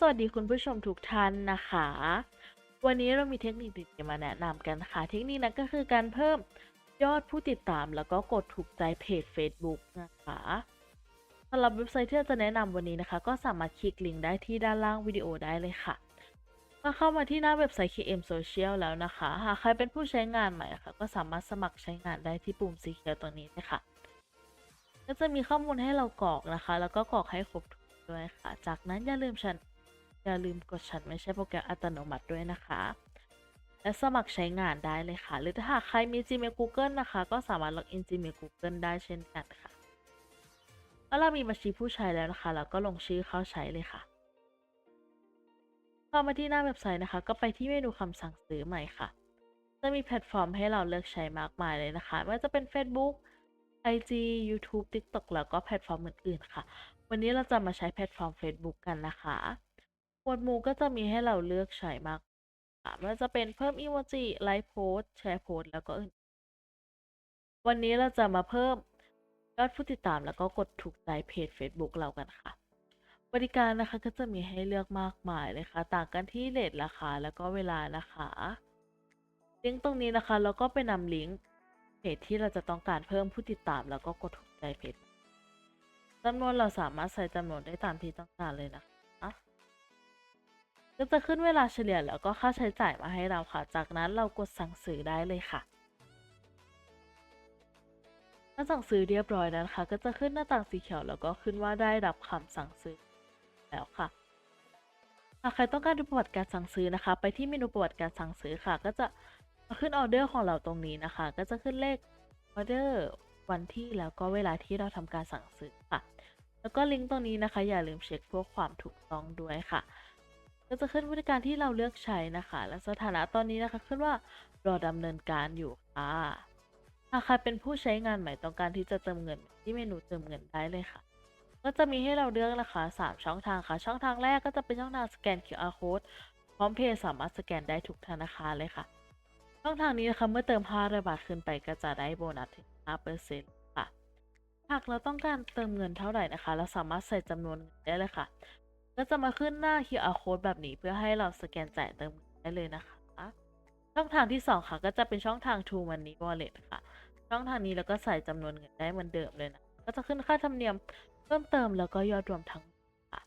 สวัสดีคุณผู้ชมทุกท่านนะคะ วันนี้เรามีเทคนิคดีๆมาแนะนำกันค่ะ เทคนิคนั้นก็คือการเพิ่มยอดผู้ติดตาม แล้วก็กดถูกใจเพจ Facebook นะคะสำหรับเว็บไซต์ที่เราจะแนะนำวันนี้นะคะ ก็สามารถคลิกลิงก์ได้ที่ด้านล่างวิดีโอได้เลยค่ะมื่อเข้ามาที่หน้าเว็บไซต์ KM Social แล้วนะคะ หากใครเป็นผู้ใช้งานใหม่ค่ะ ก็สามารถสมัครใช้งานได้ที่ปุ่มสีเขียวตรงนี้เลยค่ะก็จะมีข้อมูลให้เรากรอกนะคะ แล้วก็กรอกให้ครบถ้วนด้วยค่ะ จากนั้นอย่าลืมฉัน อย่าลืมกดฉันไม่ใช่โปรแกรมอัตโนมัติด้วยนะคะ และสมัครใช้งานได้เลยค่ะ หรือถ้าหากใครมี Gmail Google นะคะ ก็สามารถล็อกอิน Gmail Google ได้เช่นกันค่ะเมื่อเรามีบัญชีผู้ใช้แล้วนะคะ เราก็ลงชื่อเข้าใช้เลยค่ะเข้ามาที่หน้าเว็บไซต์นะคะ ก็ไปที่เมนูคำสั่งซื้อใหม่ค่ะ จะมีแพลตฟอร์มให้เราเลือกใช้มากมายเลยนะคะไม่ว่าจะเป็น Facebook IG YouTube TikTok แล้วก็แพลตฟอร์มอื่นๆค่ะ วันนี้เราจะมาใช้แพลตฟอร์ม Facebook กันนะคะ หมวดหมู่ก็จะมีให้เราเลือกใช้มากค่ะไม่ว่าจะเป็นเพิ่มอีโมจิไลฟ์โพสแชร์โพสแล้วก็อื่น วันนี้เราจะมาเพิ่มยอดผู้ติดตามแล้วก็กดถูกใจเพจ Facebook เรากันค่ะ บริการนะคะก็จะมีให้เลือกมากมายเลยค่ะ ต่างกันที่เลทราคาแล้วก็เวลานะคะลิงก์ตรงนี้นะคะเราก็ไปนำลิงก์เพจที่เราจะต้องการเพิ่มผู้ติดตามแล้วก็กดถูกใจเพจจำนวนเราสามารถใส่จำนวนได้ตามที่ต้องการเลยนะคะ ก็จะขึ้นเวลาเฉลี่ยแล้วก็ค่าใช้จ่ายมาให้เราค่ะ จากนั้นเรากดสั่งซื้อได้เลยค่ะถ้าสั่งซื้อเรียบร้อยแล้นะคะก็จะขึ้นหน้าต่างสีเขียวแล้วก็ขึ้นว่าได้รับคำสั่งซื้อแล้วค่ะหากใครต้องการดูประวัติการสั่งซื้อนะคะ ไปที่เมนูประวัติการสั่งซื้อค่ะ ก็จะขึ้นออเดอร์ของเราตรงนี้นะคะ ก็จะขึ้นเลขออเดอร์วันที่แล้วก็เวลาที่เราทำการสั่งซื้อค่ะ แล้วก็ลิงก์ตรงนี้นะคะ อย่าลืมเช็คพื่อความถูกต้องด้วยค่ะ ก็จะขึ้นบริการที่เราเลือกใช้นะคะ และสถานะตอนนี้นะคะขึ้นว่ารอดำเนินการอยู่ค่ะหากใครเป็นผู้ใช้งานใหม่ต้องการที่จะเติมเงินที่เมนูเติมเงินได้เลยค่ะ ก็จะมีให้เราเลือกนะคะ 3 ช่องทางค่ะ ช่องทางแรกก็จะเป็นช่องทางสแกน QR code พร้อมเพย์สามารถสแกนได้ทุกธนาคารเลยค่ะ ช่องทางนี้นะคะเมื่อเติม500บาทขึ้นไปก็จะได้โบนัสถึง5%ค่ะ หากเราต้องการเติมเงินเท่าไหร่นะคะ เราสามารถใส่จำนวนเงินได้เลยค่ะ ก็จะมาขึ้นหน้า QR code แบบนี้เพื่อให้เราสแกนจ่ายเติมเงินได้เลยนะคะ ช่องทางที่ 2 ค่ะ ก็จะเป็นช่องทาง True Money Wallet ค่ะ ช่องทางนี้เราก็ใส่จำนวนเงินได้เหมือนเดิมเลยนะ ก็จะขึ้นค่าธรรมเนียมเพิ่มเติมแล้วก็ยอดรวมทั้งหมดค่ะ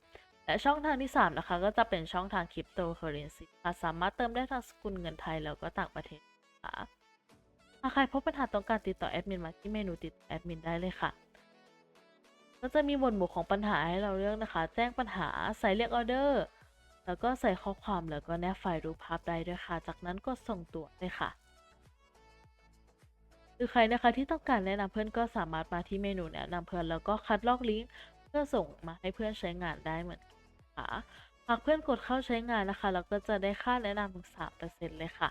และช่องทางที่ 3 นะคะ ก็จะเป็นช่องทาง Cryptocurrency ค่ะ สามารถเติมได้ทั้งสกุลเงินไทยแล้วก็ต่างประเทศค่ะหากใครพบปัญหาต้องการติดต่อแอดมินมาที่เมนูติดต่อแอดมินได้เลยค่ะ ก็จะมีหมวดหมู่ของปัญหาให้เราเลือกนะคะ แจ้งปัญหาใส่เรียกออเดอร์ แล้วก็ใส่ข้อความแล้วก็แนบไฟล์รูปภาพได้ด้วยค่ะ จากนั้นก็ส่งตัวเลยค่ะ หรือใครนะคะที่ต้องการแนะนำเพื่อนก็สามารถมาที่เมนูแนะนำเพื่อนแล้วก็คัดลอกลิงก์เพื่อส่งมาให้เพื่อนใช้งานได้เหมือนกันค่ะหากเพื่อนกดเข้าใช้งานนะคะ เราก็จะได้ค่าแนะนำถึง3%เลยค่ะ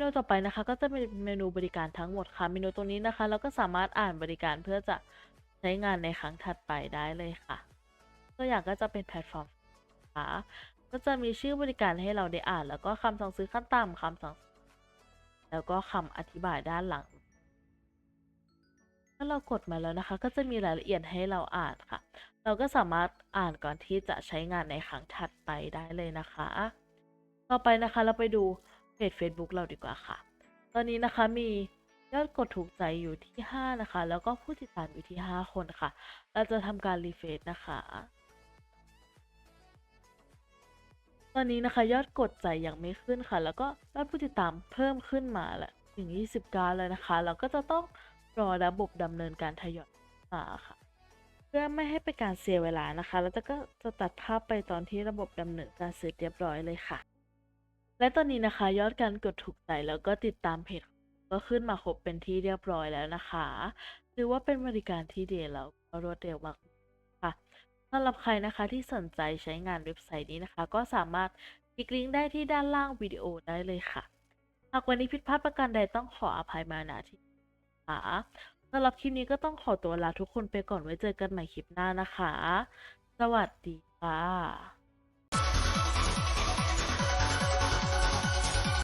นูต่อไปนะคะ ก็จะเป็นเมนูบริการทั้งหมดค่ะ เมนูตรงนี้นะคะ เราก็สามารถอ่านบริการเพื่อจะใช้งานในครั้งถัดไปได้เลยค่ะ ตัวอย่างก็จะเป็นแพลตฟอร์มค่ะก็จะมีชื่อบริการให้เราได้อ่าน แล้วก็คำสั่งซื้อขั้นต่ำคำสั่งแล้วก็คำอธิบายด้านหลังถ้าเรากดมาแล้วนะคะ ก็จะมีรายละเอียดให้เราอ่านค่ะ เราก็สามารถอ่านก่อนที่จะใช้งานในครั้งถัดไปได้เลยนะคะ ต่อไปนะคะเราไปดู จ Facebook เราดีกว่าค่ะ ตอนนี้นะคะมียอดกดถูกใจอยู่ที่ 5 นะคะ แล้วก็ผู้ติดตามอยู่ที่ 5 คนค่ะ เราจะทำการรีเฟรชนะคะ ตอนนี้นะคะยอดกดใจยังไม่ขึ้นค่ะ แล้วก็ยอดผู้ติดตามเพิ่มขึ้นมาล้วถึง 29เลยนะคะ เราก็จะต้องรอระบบดำเนินการทยอยมาค่ะ เพื่อไม่ให้เป็นการเสียเวลานะคะ แล้วจะก็จะตัดภาพไปตอนที่ระบบดำเนินการเสร็จเรียบร้อยเลยค่ะ และตอนนี้นะคะ ยอดการกดถูกใจแล้วก็ติดตามเพจก็ขึ้นมาครบเป็นที่เรียบร้อยแล้วนะคะถือว่าเป็นบริการที่ดีแล้วก็รวดเร็วมากค่ะสำหรับใครนะคะที่สนใจใช้งานเว็บไซต์นี้นะคะ ก็สามารถคลิกลิงก์ได้ที่ด้านล่างวิดีโอได้เลยค่ะหากวันนี้ผิดพลาดประการใดต้องขออภัยมาณที่ค่ะสำหรับคลิปนี้ก็ต้องขอตัวลาทุกคนไปก่อนไว้เจอกันใหม่คลิปหน้านะคะ สวัสดีค่ะ